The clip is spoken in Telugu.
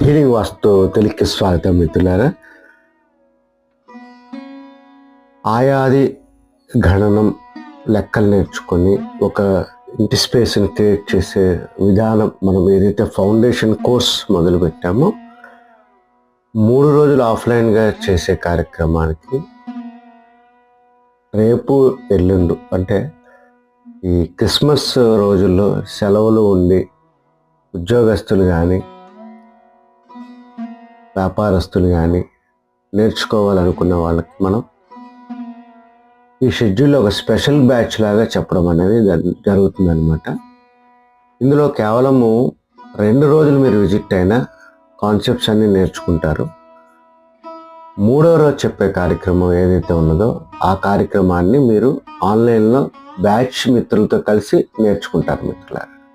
హీలింగ్ వాస్తు తెలుగుకి స్వాగతం మిత్రులారా ఆయాది గణనం లెక్కలు నేర్చుకొని ఒక ఇంటి స్పేస్ని క్రియేట్ చేసే విధానం మనం ఏదైతే ఫౌండేషన్ కోర్స్ మొదలు పెట్టామో మూడు రోజులు ఆఫ్లైన్గా చేసే కార్యక్రమానికి రేపు ఎల్లుండు అంటే ఈ క్రిస్మస్ రోజుల్లో సెలవులు ఉండి ఉద్యోగస్తులు కానీ వ్యాపారస్తులు కానీ నేర్చుకోవాలనుకున్న వాళ్ళకి మనం ఈ షెడ్యూల్లో ఒక స్పెషల్ బ్యాచ్ లాగా చెప్పడం అనేది జరుగుతుందనమాట ఇందులో కేవలము రెండు రోజులు మీరు విజిట్ అయినా కాన్సెప్ట్స్ అన్నీ నేర్చుకుంటారు. మూడో రోజు చెప్పే కార్యక్రమం ఏదైతే ఉన్నదో ఆ కార్యక్రమాన్ని మీరు ఆన్లైన్లో బ్యాచ్ మిత్రులతో కలిసి నేర్చుకుంటారు మిత్రులారా.